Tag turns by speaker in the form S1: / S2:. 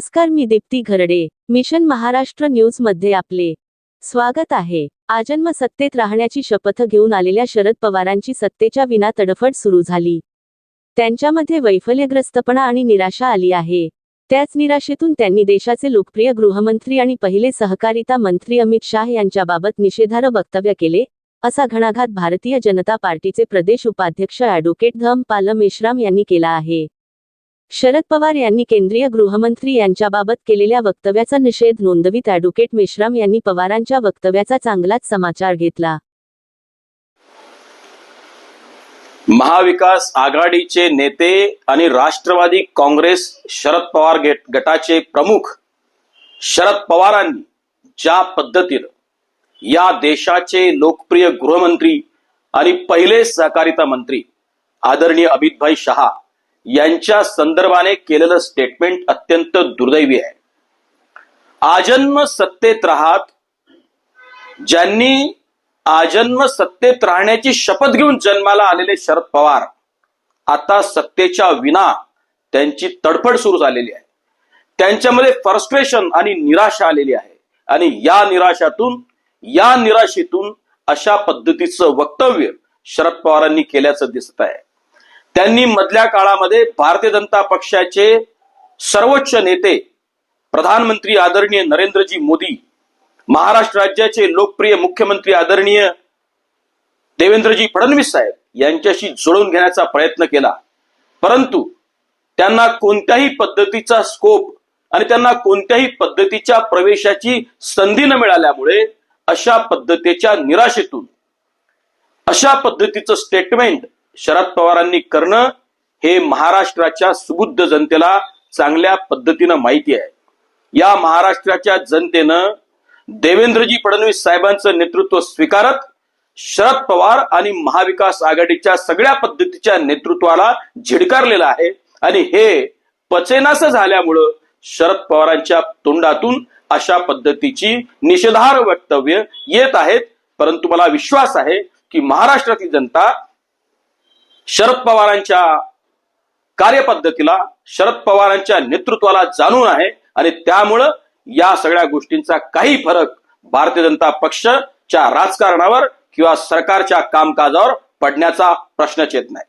S1: नमस्कार मी दीप्ती घरडे मिशन महाराष्ट्र न्यूजमध्ये आपले. स्वागत आहे. आजन्म सत्तेत राहण्याची शपथ घेऊन आलेल्या शरद पवारांची सत्तेच्या विना तडफड सुरू झाली. त्यांच्यामध्ये वैफल्यग्रस्तपणा आणि निराशा आली आहे. त्याच निराशेतून त्यांनी देशाचे लोकप्रिय गृहमंत्री आणि पहिले सहकारिता मंत्री अमित शाह यांच्याबाबत निषेधार्ह वक्तव्य केले असा घणाघात भारतीय जनता पार्टीचे प्रदेश उपाध्यक्ष अॅडव्होकेट धम मेश्राम यांनी केला आहे. शरद पवार यांनी केंद्रीय गृहमंत्री यांच्याबाबत केलेल्या वक्तव्याचा निषेध नोंदवित ॲडव्होकेट मेश्राम यांनी पवारांच्या वक्तव्याचा चांगलाच समाचार घेतला.
S2: महाविकास आघाडीचे नेते आणि राष्ट्रवादी काँग्रेस शरद पवार गटाचे प्रमुख शरद पवारांनी ज्या पद्धतीनं या देशाचे लोकप्रिय गृहमंत्री आणि पहिले सहकारिता मंत्री आदरणीय अमितभाई शहा यांच्या संदर्भाने केलेलं स्टेटमेंट अत्यंत दुर्दैवी आहे. आजन्म सत्तेत राहत ज्यांनी आजन्म सत्तेत राहण्याची शपथ घेऊन जन्माला आलेले शरद पवार आता सत्तेच्या विना त्यांची तडफड सुरू झालेली आहे. त्यांच्यामध्ये फ्रस्ट्रेशन आणि निराशा आलेली आहे. आणि या निराशातून या निराशेतून अशा पद्धतीचं वक्तव्य शरद पवारांनी केल्याचं दिसत आहे. त्यांनी मधल्या काळामध्ये भारतीय जनता पक्षाचे सर्वोच्च नेते प्रधानमंत्री आदरणीय नरेंद्रजी मोदी महाराष्ट्र राज्याचे लोकप्रिय मुख्यमंत्री आदरणीय देवेंद्रजी फडणवीस साहेब यांच्याशी जुळवून घेण्याचा प्रयत्न केला. परंतु त्यांना कोणत्याही पद्धतीचा स्कोप आणि त्यांना कोणत्याही पद्धतीच्या प्रवेशाची संधी न मिळाल्यामुळे अशा पद्धतीच्या निराशेतून अशा पद्धतीचं स्टेटमेंट शरद पवारांनी करणं हे महाराष्ट्राच्या सुबुद्ध जनतेला चांगल्या पद्धतीनं माहिती आहे. या महाराष्ट्राच्या जनतेनं देवेंद्रजी फडणवीस साहेबांचं नेतृत्व स्वीकारत शरद पवार आणि महाविकास आघाडीच्या सगळ्या पद्धतीच्या नेतृत्वाला झिडकारलेलं आहे. आणि हे पचेनास झाल्यामुळं शरद पवारांच्या तोंडातून अशा पद्धतीची निषेधार वक्तव्य येत आहेत. परंतु मला विश्वास आहे की महाराष्ट्रातली जनता शरद पवारांच्या कार्यपद्धतीला शरद पवारांच्या नेतृत्वाला जाणून आहे आणि त्यामुळं या सगळ्या गोष्टींचा काही फरक भारतीय जनता पक्षच्या राजकारणावर किंवा सरकारच्या कामकाजावर पडण्याचा प्रश्नच येत नाही.